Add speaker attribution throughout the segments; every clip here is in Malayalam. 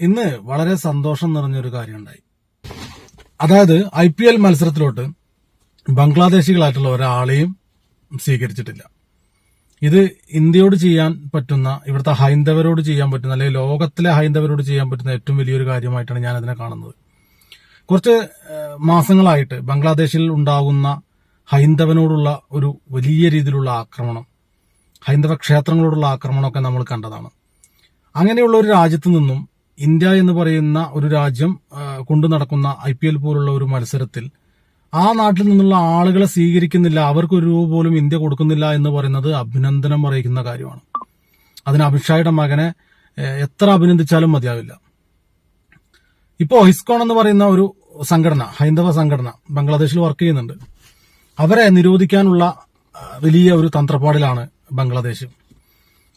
Speaker 1: ഇന്ന് വളരെ സന്തോഷം നിറഞ്ഞൊരു കാര്യമുണ്ടായി. അതായത് ഐ പി എൽ മത്സരത്തിലോട്ട് ബംഗ്ലാദേശികളായിട്ടുള്ള ഒരാളെയും സ്വീകരിച്ചിട്ടില്ല. ഇത് ഇന്ത്യയോട് ചെയ്യാൻ പറ്റുന്ന ഇവിടുത്തെ ഹൈന്ദവരോട് ചെയ്യാൻ പറ്റുന്ന അല്ലെങ്കിൽ ലോകത്തിലെ ഹൈന്ദവരോട് ചെയ്യാൻ പറ്റുന്ന ഏറ്റവും വലിയൊരു കാര്യമായിട്ടാണ് ഞാൻ അതിനെ കാണുന്നത്. കുറച്ച് മാസങ്ങളായിട്ട് ബംഗ്ലാദേശിൽ ഉണ്ടാകുന്ന ഹൈന്ദവനോടുള്ള ഒരു വലിയ രീതിയിലുള്ള ആക്രമണം ഹൈന്ദവ ക്ഷേത്രങ്ങളോടുള്ള ആക്രമണമൊക്കെ നമ്മൾ കണ്ടതാണ്. അങ്ങനെയുള്ള ഒരു രാജ്യത്ത് നിന്നും ഇന്ത്യ എന്ന് പറയുന്ന ഒരു രാജ്യം കൊണ്ടു നടക്കുന്ന ഐ പി എൽ പോലുള്ള ഒരു മത്സരത്തിൽ ആ നാട്ടിൽ നിന്നുള്ള ആളുകളെ സ്വീകരിക്കുന്നില്ല. അവർക്ക് ഒരു രൂപ പോലും ഇന്ത്യ കൊടുക്കുന്നില്ല എന്ന് പറയുന്നത് അഭിനന്ദനം അറിയിക്കുന്ന കാര്യമാണ്. അതിന് അമിത്ഷായുടെ മകനെ എത്ര അഭിനന്ദിച്ചാലും മതിയാവില്ല. ഇപ്പോ ഹിസ്കോൺ എന്ന് പറയുന്ന ഒരു സംഘടന ഹൈന്ദവ സംഘടന ബംഗ്ലാദേശിൽ വർക്ക് ചെയ്യുന്നുണ്ട്. അവരെ നിരോധിക്കാനുള്ള വലിയ ഒരു തന്ത്രപ്പാടിലാണ് ബംഗ്ലാദേശ്.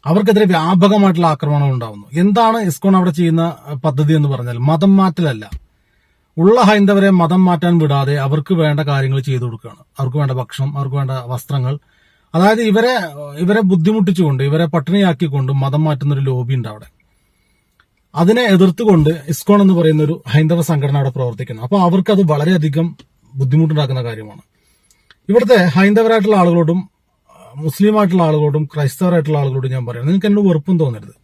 Speaker 1: അവർക്കെതിരെ വ്യാപകമായിട്ടുള്ള ആക്രമണം ഉണ്ടാവുന്നു. എന്താണ് ഇസ്കോൺ അവിടെ ചെയ്യുന്ന പദ്ധതി എന്ന് പറഞ്ഞാൽ? മതം മാറ്റലല്ല. ഉള്ള ഹൈന്ദവരെ മതം മാറ്റാൻ വിടാതെ അവർക്ക് വേണ്ട കാര്യങ്ങൾ ചെയ്തു കൊടുക്കുകയാണ്. അവർക്ക് വേണ്ട ഭക്ഷണം അവർക്ക് വേണ്ട വസ്ത്രങ്ങൾ. അതായത് ഇവരെ ഇവരെ ബുദ്ധിമുട്ടിച്ചുകൊണ്ട് ഇവരെ പട്ടിണിയാക്കിക്കൊണ്ട് മതം മാറ്റുന്ന ഒരു ലോബി ഉണ്ട് അവിടെ. അതിനെ എതിർത്തുകൊണ്ട് ഇസ്കോൺ എന്ന് പറയുന്ന ഒരു ഹൈന്ദവ സംഘടന അവിടെ പ്രവർത്തിക്കുന്നു. അപ്പോൾ അവർക്ക് അത് വളരെയധികം ബുദ്ധിമുട്ടുണ്ടാക്കുന്ന കാര്യമാണ്. ഇവിടുത്തെ ഹൈന്ദവരായിട്ടുള്ള ആളുകളോടും ആ, മുസ്ലിമായിട്ടുള്ള ആളുകളോടും ക്രൈസ്തവരായിട്ടുള്ള ആളുകളോടും ഞാൻ പറയാം. നിങ്ങൾക്ക് എന്നോട് വെറുപ്പും തോന്നരുത്.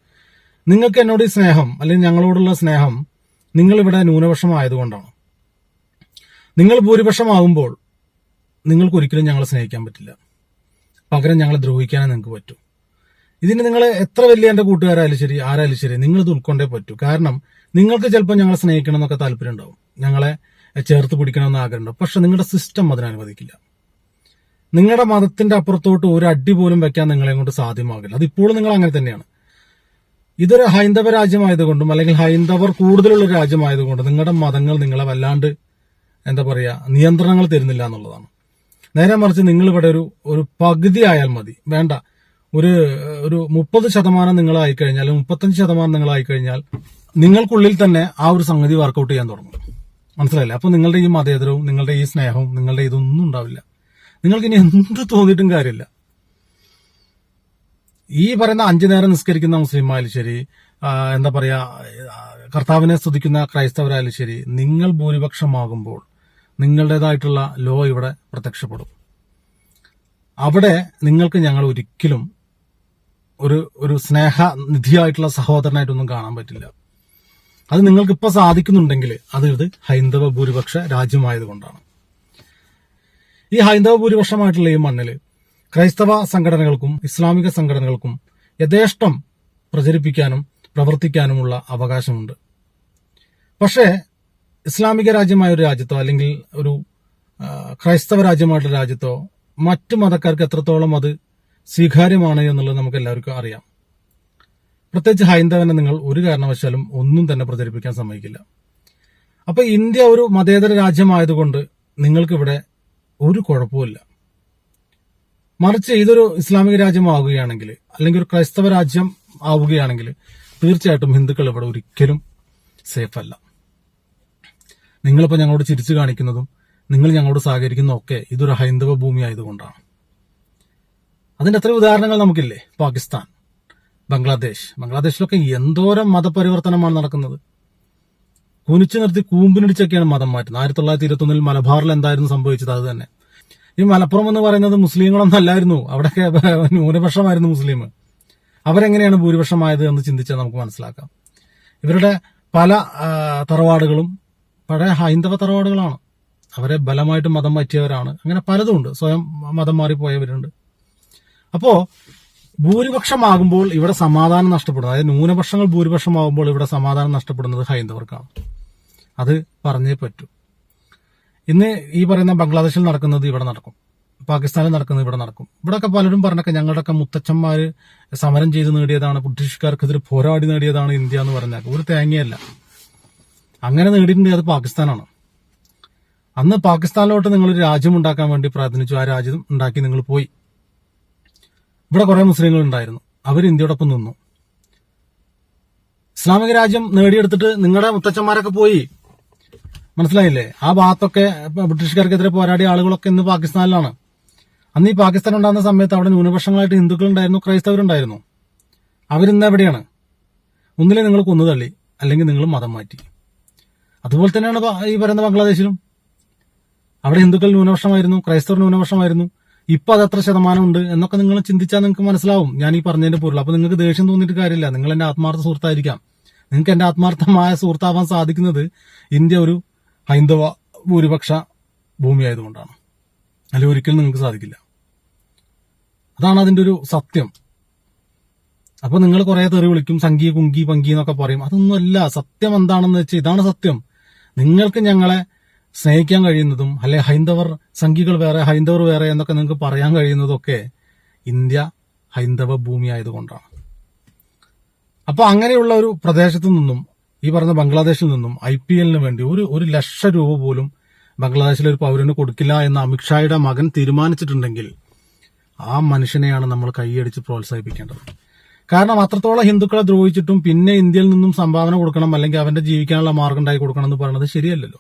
Speaker 1: നിങ്ങൾക്ക് എന്നോട് ഈ സ്നേഹം അല്ലെങ്കിൽ ഞങ്ങളോടുള്ള സ്നേഹം നിങ്ങൾ ഇവിടെ ന്യൂനപക്ഷമായതുകൊണ്ടാണ്. നിങ്ങൾ ഭൂരിപക്ഷമാകുമ്പോൾ നിങ്ങൾക്ക് ഒരിക്കലും ഞങ്ങളെ സ്നേഹിക്കാൻ പറ്റില്ല. പകരം ഞങ്ങളെ ദ്രോഹിക്കാനേ നിങ്ങൾക്ക് പറ്റൂ. ഇതിന് നിങ്ങൾ എത്ര വലിയ എന്റെ കൂട്ടുകാരായാലും ശരി ആരായാലും ശരി നിങ്ങൾ ഇത് ഉൾക്കൊണ്ടേ പറ്റൂ. കാരണം നിങ്ങൾക്ക് ചിലപ്പോൾ ഞങ്ങളെ സ്നേഹിക്കണം എന്നൊക്കെ താല്പര്യം ഉണ്ടാവും ഞങ്ങളെ ചേർത്ത് പിടിക്കണമെന്ന് ആഗ്രഹം ഉണ്ടാവും പക്ഷെ നിങ്ങളുടെ സിസ്റ്റം അതിന് അനുവദിക്കില്ല. നിങ്ങളുടെ മതത്തിന്റെ അപ്പുറത്തോട്ട് ഒരു അടി പോലും വെക്കാൻ നിങ്ങളെ കൊണ്ട് സാധ്യമാകില്ല അതിപ്പോഴും നിങ്ങൾ അങ്ങനെ തന്നെയാണ്. ഇതൊരു ഹൈന്ദവ രാജ്യമായതുകൊണ്ടും അല്ലെങ്കിൽ ഹൈന്ദവർ കൂടുതലുള്ള രാജ്യമായതുകൊണ്ടും നിങ്ങളുടെ മതങ്ങൾ നിങ്ങളെ വല്ലാണ്ട് എന്താ പറയുക നിയന്ത്രണങ്ങൾ തരുന്നില്ല എന്നുള്ളതാണ്. നേരെ മറിച്ച് നിങ്ങൾ ഇവിടെ ഒരു ഒരു പകുതി ആയാൽ മതി. വേണ്ട. ഒരു ഒരു മുപ്പത് ശതമാനം നിങ്ങളായി കഴിഞ്ഞാൽ മുപ്പത്തഞ്ച് ശതമാനം നിങ്ങളായി കഴിഞ്ഞാൽ നിങ്ങൾക്കുള്ളിൽ തന്നെ ആ ഒരു സംഗതി വർക്കൗട്ട് ചെയ്യാൻ തുടങ്ങും. മനസ്സിലായില്ലേ? അപ്പൊ നിങ്ങളുടെ ഈ മതേതരവും നിങ്ങളുടെ ഈ സ്നേഹവും നിങ്ങളുടെ ഇതൊന്നും ഉണ്ടാവില്ല. നിങ്ങൾക്ക് ഇനി എന്ത് തോന്നിയിട്ടും കാര്യമില്ല. ഈ പറയുന്ന അഞ്ചു നേരം നിസ്കരിക്കുന്ന മുസ്ലിമായാലും ശരി എന്താ പറയാ കർത്താവിനെ സ്തുതിക്കുന്ന ക്രൈസ്തവരായാലും ശരി നിങ്ങൾ ഭൂരിപക്ഷമാകുമ്പോൾ നിങ്ങളുടേതായിട്ടുള്ള ലോ ഇവിടെ പ്രത്യക്ഷപ്പെടും. അവിടെ നിങ്ങൾക്ക് ഞങ്ങൾ ഒരിക്കലും ഒരു ഒരു സ്നേഹ സ്നേഹനിധിയായിട്ടുള്ള സഹോദരനായിട്ടൊന്നും കാണാൻ പറ്റില്ല. അത് നിങ്ങൾക്ക് ഇപ്പൊ സാധിക്കുന്നുണ്ടെങ്കിൽ അത് ഇത് ഹൈന്ദവ ഭൂരിപക്ഷ രാജ്യമായതുകൊണ്ടാണ്. ഈ ഹൈന്ദവ ഭൂരിപക്ഷമായിട്ടുള്ള ഈ മണ്ണിൽ ക്രൈസ്തവ സംഘടനകൾക്കും ഇസ്ലാമിക സംഘടനകൾക്കും യഥേഷ്ടം പ്രചരിപ്പിക്കാനും പ്രവർത്തിക്കാനുമുള്ള അവകാശമുണ്ട്. പക്ഷേ ഇസ്ലാമിക രാജ്യമായ ഒരു രാജ്യത്തോ അല്ലെങ്കിൽ ഒരു ക്രൈസ്തവ രാജ്യമായിട്ടുള്ള രാജ്യത്തോ മറ്റു മതക്കാർക്ക് എത്രത്തോളം അത് സ്വീകാര്യമാണ് എന്നുള്ളത് നമുക്ക് എല്ലാവർക്കും അറിയാം. പ്രത്യേകിച്ച് ഹൈന്ദവനെ നിങ്ങൾ ഒരു കാരണവശാലും ഒന്നും തന്നെ പ്രചരിപ്പിക്കാൻ സമ്മതിക്കില്ല. അപ്പൊ ഇന്ത്യ ഒരു മതേതര രാജ്യമായതുകൊണ്ട് നിങ്ങൾക്കിവിടെ ഒരു കുഴപ്പമില്ല മറിച്ച് ഇതൊരു ഇസ്ലാമിക രാജ്യമാവുകയാണെങ്കിൽ അല്ലെങ്കിൽ ഒരു ക്രൈസ്തവ രാജ്യം ആവുകയാണെങ്കിൽ തീർച്ചയായിട്ടും ഹിന്ദുക്കൾ ഇവിടെ ഒരിക്കലും സേഫ് അല്ല നിങ്ങളിപ്പോൾ ഞങ്ങളോട് ചിരിച്ചു കാണിക്കുന്നതും നിങ്ങൾ ഞങ്ങളോട് സഹകരിക്കുന്നതും ഒക്കെ ഇതൊരു ഹൈന്ദവ ഭൂമി ആയതുകൊണ്ടാണ്. അതിന്റെ അത്ര ഉദാഹരണങ്ങൾ നമുക്കില്ലേ? പാകിസ്ഥാൻ ബംഗ്ലാദേശ്. ബംഗ്ലാദേശിലൊക്കെ എന്തോരം മതപരിവർത്തനമാണ് നടക്കുന്നത്. കുനിച്ചു നിർത്തി കൂമ്പിനടിച്ചൊക്കെയാണ് മതം മാറ്റുന്നത്. ആയിരത്തി തൊള്ളായിരത്തി ഇരുപത്തി ഒന്നിൽ മലബാറിൽ എന്തായിരുന്നു സംഭവിച്ചത്? അത് തന്നെ. ഈ മലപ്പുറം എന്ന് പറയുന്നത് മുസ്ലിങ്ങളൊന്നും അല്ലായിരുന്നു. അവിടെയൊക്കെ ന്യൂനപക്ഷമായിരുന്നു മുസ്ലിം. അവരെങ്ങനെയാണ് ഭൂരിപക്ഷമായത് എന്ന് ചിന്തിച്ചാൽ നമുക്ക് മനസ്സിലാക്കാം. ഇവരുടെ പല തറവാടുകളും പഴയ ഹൈന്ദവ തറവാടുകളാണ്. അവരെ ബലമായിട്ട് മതം മാറ്റിയവരാണ്. അങ്ങനെ പലതുമുണ്ട് സ്വയം മതം മാറിപ്പോയവരുണ്ട്. അപ്പോ ഭൂരിപക്ഷമാകുമ്പോൾ ഇവിടെ സമാധാനം നഷ്ടപ്പെടുന്നത് അതായത് ന്യൂനപക്ഷങ്ങൾ ഭൂരിപക്ഷമാകുമ്പോൾ ഇവിടെ സമാധാനം നഷ്ടപ്പെടുന്നത് ഹൈന്ദവർക്കാണ്. അത് പറഞ്ഞേ പറ്റൂ. ഇന്ന് ഈ പറയുന്ന ബംഗ്ലാദേശിൽ നടക്കുന്നത് ഇവിടെ നടക്കും. പാകിസ്ഥാനിൽ നടക്കുന്നത് ഇവിടെ നടക്കും. ഇവിടെയൊക്കെ പലരും പറഞ്ഞൊക്കെ ഞങ്ങളുടെയൊക്കെ മുത്തച്ഛന്മാര് സമരം ചെയ്ത് നേടിയതാണ് ബ്രിട്ടീഷുകാർക്കെതിരെ പോരാടി നേടിയതാണ് ഇന്ത്യ എന്ന് പറഞ്ഞാൽ. ഒരു തേങ്ങയല്ല. അങ്ങനെ നേടിയിട്ടുണ്ട് അത് പാകിസ്ഥാനാണ്. അന്ന് പാകിസ്ഥാനിലോട്ട് നിങ്ങൾ രാജ്യം ഉണ്ടാക്കാൻ വേണ്ടി പ്രാർത്ഥിച്ചു ആ രാജ്യം ഉണ്ടാക്കി നിങ്ങൾ പോയി. ഇവിടെ കുറെ മുസ്ലിങ്ങൾ ഉണ്ടായിരുന്നു. അവർ ഇന്ത്യയോടൊപ്പം നിന്നു. ഇസ്ലാമിക രാജ്യം നേടിയെടുത്തിട്ട് നിങ്ങളുടെ മുത്തച്ഛന്മാരൊക്കെ പോയി. മനസ്സിലായില്ലേ? ആ ഭാഗത്തൊക്കെ ബ്രിട്ടീഷുകാർക്കെതിരെ പോരാടിയ ആളുകളൊക്കെ ഇന്ന് പാകിസ്ഥാനിലാണ്. അന്ന് ഈ പാകിസ്ഥാൻ ഉണ്ടാകുന്ന സമയത്ത് അവിടെ ന്യൂനപക്ഷങ്ങളായിട്ട് ഹിന്ദുക്കളുണ്ടായിരുന്നു ക്രൈസ്തവരുണ്ടായിരുന്നു. അവരിന്ന് എവിടെയാണ്? ഒന്നിലെ നിങ്ങൾ കൊന്നുതള്ളി അല്ലെങ്കിൽ നിങ്ങൾ മതം മാറ്റി. അതുപോലെ തന്നെയാണ് ഈ പറയുന്ന ബംഗ്ലാദേശിലും. അവിടെ ഹിന്ദുക്കൾ ന്യൂനപക്ഷമായിരുന്നു ക്രൈസ്തവർ ന്യൂനപക്ഷമായിരുന്നു. ഇപ്പൊ അത് എത്ര ശതമാനമുണ്ട് എന്നൊക്കെ നിങ്ങൾ ചിന്തിച്ചാൽ നിങ്ങൾക്ക് മനസ്സിലാവും. ഞാൻ ഈ പറഞ്ഞതിന്റെ പൊരുൾ. അപ്പൊ നിങ്ങൾക്ക് ദേഷ്യം തോന്നിയിട്ട് കാര്യമില്ല. നിങ്ങൾ എന്റെ ആത്മാർത്ഥ സുഹൃത്തായിരിക്കാം. നിങ്ങൾക്ക് എന്റെ ആത്മാർത്ഥമായ സുഹൃത്താവാൻ സാധിക്കുന്നത് ഇന്ത്യ ഒരു ഹൈന്ദവ ഭൂരിപക്ഷ ഭൂമിയായതുകൊണ്ടാണ്. അല്ലെങ്കിൽ ഒരിക്കലും നിങ്ങൾക്ക് സാധിക്കില്ല. അതാണ് അതിന്റെ ഒരു സത്യം. അപ്പൊ നിങ്ങൾ കുറെ തെറി വിളിക്കും സംഗീ കുങ്കി പങ്കി എന്നൊക്കെ പറയും. അതൊന്നുമല്ല സത്യം എന്താണെന്ന് വെച്ചാൽ ഇതാണ് സത്യം. നിങ്ങൾക്ക് ഞങ്ങളെ സ്നേഹിക്കാൻ കഴിയുന്നതും അല്ലെ ഹൈന്ദവർ സംഘികൾ വേറെ ഹൈന്ദവർ വേറെ എന്നൊക്കെ നിങ്ങൾക്ക് പറയാൻ കഴിയുന്നതൊക്കെ ഇന്ത്യ ഹൈന്ദവ ഭൂമി ആയതുകൊണ്ടാണ് അപ്പൊ അങ്ങനെയുള്ള ഒരു പ്രദേശത്തു നിന്നും ഈ പറഞ്ഞ ബംഗ്ലാദേശിൽ നിന്നും ഐ പി എല്ലിന് വേണ്ടി ഒരു ഒരു ലക്ഷം രൂപ പോലും ബംഗ്ലാദേശിലെ ഒരു പൗരന് കൊടുക്കില്ല എന്ന് അമിത്ഷായുടെ മകൻ തീരുമാനിച്ചിട്ടുണ്ടെങ്കിൽ ആ മനുഷ്യനെയാണ് നമ്മൾ കൈയടിച്ച് പ്രോത്സാഹിപ്പിക്കേണ്ടത്. കാരണം അത്രത്തോളം ഹിന്ദുക്കളെ ദ്രോഹിച്ചിട്ടും പിന്നെ ഇന്ത്യയിൽ നിന്നും സംഭാവന കൊടുക്കണം അല്ലെങ്കിൽ അവന്റെ ജീവിക്കാനുള്ള മാർഗം ഉണ്ടായി കൊടുക്കണം എന്ന് പറയുന്നത് ശരിയല്ലല്ലോ.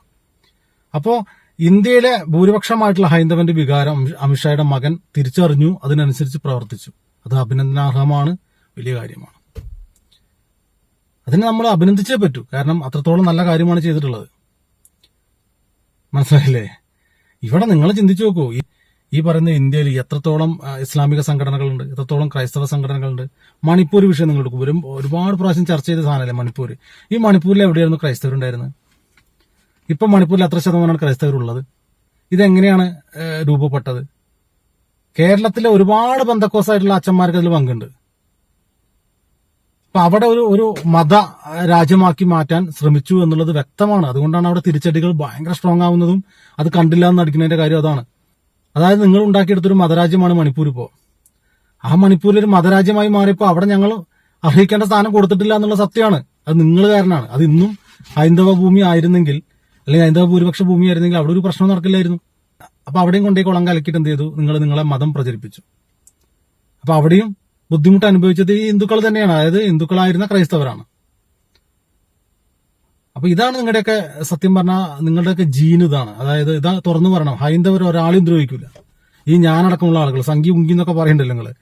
Speaker 1: അപ്പോ ഇന്ത്യയിലെ ഭൂരിപക്ഷമായിട്ടുള്ള ഹൈന്ദവന്റെ വികാരം അമിത് അമിത്ഷായുടെ മകൻ തിരിച്ചറിഞ്ഞു അതിനനുസരിച്ച് പ്രവർത്തിച്ചു. അത് അഭിനന്ദനാർഹമാണ് വലിയ കാര്യമാണ്. അതിനെ നമ്മൾ അഭിനന്ദിച്ചേ പറ്റൂ. കാരണം അത്രത്തോളം നല്ല കാര്യമാണ് ചെയ്തിട്ടുള്ളത്. മനസ്സിലായില്ലേ? ഇവിടെ നിങ്ങൾ ചിന്തിച്ചു നോക്കൂ. ഈ- പറയുന്ന ഇന്ത്യയിൽ എത്രത്തോളം ഇസ്ലാമിക സംഘടനകളുണ്ട് എത്രത്തോളം ക്രൈസ്തവ സംഘടനകളുണ്ട്. മണിപ്പൂർ വിഷയം നിങ്ങൾ എടുക്കും ഒരു ഒരുപാട് പ്രാവശ്യം ചർച്ച ചെയ്ത സാധനമല്ലേ മണിപ്പൂർ ഈ മണിപ്പൂരിൽ എവിടെയായിരുന്നു ക്രൈസ്തവരുണ്ടായിരുന്നത്? ഇപ്പൊ മണിപ്പൂരിൽ എത്ര ശതമാനമാണ് ക്രൈസ്തവരുള്ളത്? ഇതെങ്ങനെയാണ് രൂപപ്പെട്ടത്? കേരളത്തിലെ ഒരുപാട് ബന്ധക്കോസായിട്ടുള്ള അച്ഛന്മാർക്ക് അതിൽ പങ്കുണ്ട്. അപ്പൊ അവിടെ ഒരു ഒരു മത രാജ്യമാക്കി മാറ്റാൻ ശ്രമിച്ചു എന്നുള്ളത് വ്യക്തമാണ്. അതുകൊണ്ടാണ് അവിടെ തിരിച്ചടികൾ ഭയങ്കര സ്ട്രോങ് ആവുന്നതും അത് കണ്ടില്ല എന്ന് അടിക്കുന്നതിന്റെ കാര്യം അതാണ്. അതായത് നിങ്ങൾ ഉണ്ടാക്കിയെടുത്തൊരു മതരാജ്യമാണ് മണിപ്പൂർ ഇപ്പോ. ആ മണിപ്പൂരിൽ ഒരു മതരാജ്യമായി മാറിയപ്പോൾ അവിടെ ഞങ്ങൾ അർഹിക്കേണ്ട സ്ഥാനം കൊടുത്തിട്ടില്ല എന്നുള്ള സത്യമാണ്. അത് നിങ്ങൾ കാരണമാണ് അത് ഇന്നും ഹൈന്ദവ ഭൂമി ആയിരുന്നെങ്കിൽ അല്ലെങ്കിൽ ഹൈന്ദവ ഭൂരിപക്ഷ ഭൂമി ആയിരുന്നെങ്കിൽ അവിടെ ഒരു പ്രശ്നം നടക്കില്ലായിരുന്നു. അപ്പൊ അവിടെയും കൊണ്ടേ കുളം കലക്കിയിട്ട് എന്ത് ചെയ്തു? നിങ്ങൾ നിങ്ങളെ മതം പ്രചരിപ്പിച്ചു. അപ്പൊ അവിടെയും ബുദ്ധിമുട്ട് അനുഭവിച്ചത് ഈ ഹിന്ദുക്കൾ തന്നെയാണ്. അതായത് ഹിന്ദുക്കളായിരുന്ന ക്രൈസ്തവരാണ്. അപ്പൊ ഇതാണ് നിങ്ങളുടെയൊക്കെ സത്യം പറഞ്ഞാൽ നിങ്ങളുടെയൊക്കെ ജീൻ ഇതാണ്. അതായത് ഇതാ തുറന്നു പറയണം. ഹൈന്ദവർ ഒരാളെയും ദ്രോഹിക്കില്ല ഈ ഞാനടക്കമുള്ള ആളുകൾ സംഖ്യ ഉങ്കി എന്നൊക്കെ പറയണ്ടല്ലോ നിങ്ങൾ.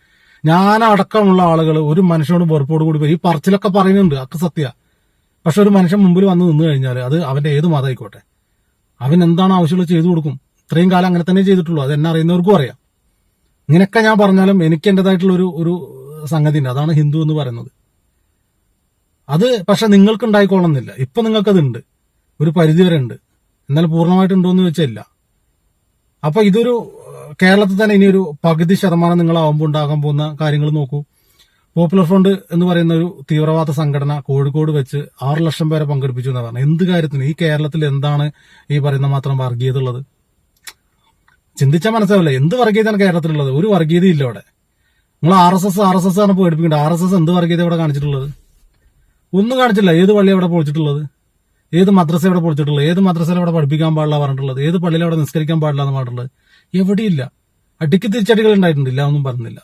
Speaker 1: ഞാനടക്കമുള്ള ആളുകൾ ഒരു മനുഷ്യനോട് വെറുപ്പോട് കൂടി വരും ഈ പറച്ചിലൊക്കെ പറയുന്നുണ്ട്. അത് സത്യ. പക്ഷെ ഒരു മനുഷ്യൻ മുമ്പിൽ വന്ന് നിന്ന് കഴിഞ്ഞാൽ അത് അവന്റെ ഏത് മതമായിക്കോട്ടെ അവൻ എന്താണ് ആവശ്യമുള്ളത് ചെയ്തു കൊടുക്കും? ഇത്രയും കാലം അങ്ങനെ തന്നെ ചെയ്തിട്ടുള്ളൂ. അത് എന്നെ അറിയുന്നവർക്കും അറിയാം. ഇങ്ങനെയൊക്കെ ഞാൻ പറഞ്ഞാലും എനിക്ക് എന്റെതായിട്ടുള്ള ഒരു ഒരു സംഗതി ഉണ്ട് അതാണ് ഹിന്ദു എന്ന് പറയുന്നത്. അത് പക്ഷെ നിങ്ങൾക്ക് ഉണ്ടായിക്കോളുന്നില്ല ഇപ്പൊ നിങ്ങൾക്കതുണ്ട്. ഒരു പരിധി വരെ ഉണ്ട് എന്നാൽ പൂർണമായിട്ടുണ്ടോ എന്ന് ചോദിച്ചില്ല. അപ്പൊ ഇതൊരു കേരളത്തിൽ തന്നെ ഇനി ഒരു പകുതി ശതമാനം നിങ്ങളാവുമ്പോൾ ഉണ്ടാകാൻ പോകുന്ന കാര്യങ്ങൾ നോക്കൂ. പോപ്പുലർ ഫ്രണ്ട് എന്ന് പറയുന്ന ഒരു തീവ്രവാദ സംഘടന കോഴിക്കോട് വെച്ച് ആറ് ലക്ഷം പേരെ പങ്കെടുപ്പിച്ചു എന്ന് പറഞ്ഞത്. എന്ത് കാര്യത്തിന്? ഈ കേരളത്തിൽ എന്താണ് ഈ പറയുന്ന മാത്രം വർഗീയത ഉള്ളത് ചിന്തിച്ചാൽ മനസ്സിലാവില്ല. എന്ത് വർഗീയതയാണ് കേരളത്തിലുള്ളത്? ഒരു വർഗീയതയില്ല അവിടെ. നിങ്ങൾ R S S R S S ആണ് പേടിപ്പിക്കേണ്ടത്. ആർ എസ് എസ് എന്ത് വർഗീയത ഇവിടെ കാണിച്ചിട്ടുള്ളത്? ഒന്നും കാണിച്ചില്ല ഏത് പള്ളി അവിടെ പൊളിച്ചിട്ടുള്ളത്? ഏത് മദ്രസ ഇവിടെ പൊളിച്ചിട്ടുള്ളത്? ഏത് മദ്രസയിൽ അവിടെ പഠിപ്പിക്കാൻ പാടില്ല പറഞ്ഞിട്ടുള്ളത്? ഏത് പള്ളിയിൽ അവിടെ നിസ്കരിക്കാൻ പാടില്ല എന്ന് പറഞ്ഞിട്ടുള്ളത്? എവിടെയില്ല. അടിക്ക് തിരിച്ചടികൾ ഉണ്ടായിട്ടുണ്ട്. ഇല്ല ഒന്നും പറഞ്ഞില്ല.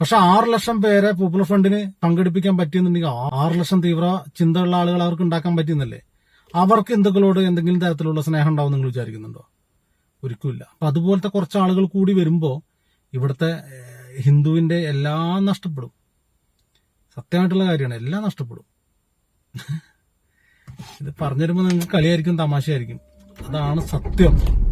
Speaker 1: പക്ഷെ ആറ് ലക്ഷം പേരെ പോപ്പുലർ ഫ്രണ്ടിന് പങ്കെടുപ്പിക്കാൻ പറ്റിയെന്നുണ്ടെങ്കിൽ ആറ് ലക്ഷം തീവ്ര ചിന്തയുള്ള ആളുകൾ അവർക്ക് ഉണ്ടാക്കാൻ പറ്റിയെന്നല്ലേ? അവർക്ക് ഹിന്ദുക്കളോട് എന്തെങ്കിലും തരത്തിലുള്ള സ്നേഹം ഉണ്ടാവും നിങ്ങൾ വിചാരിക്കുന്നുണ്ടോ? ഒരിക്കലുമില്ല. അപ്പൊ അതുപോലത്തെ കുറച്ച് ആളുകൾ കൂടി വരുമ്പോ ഇവിടുത്തെ ഹിന്ദുവിന്റെ എല്ലാം നഷ്ടപ്പെടും. സത്യമായിട്ടുള്ള കാര്യമാണ് എല്ലാം നഷ്ടപ്പെടും. ഇത് പറഞ്ഞു തരുമ്പോൾ നിങ്ങൾക്ക് കളിയായിരിക്കും തമാശയായിരിക്കും. അതാണ് സത്യം.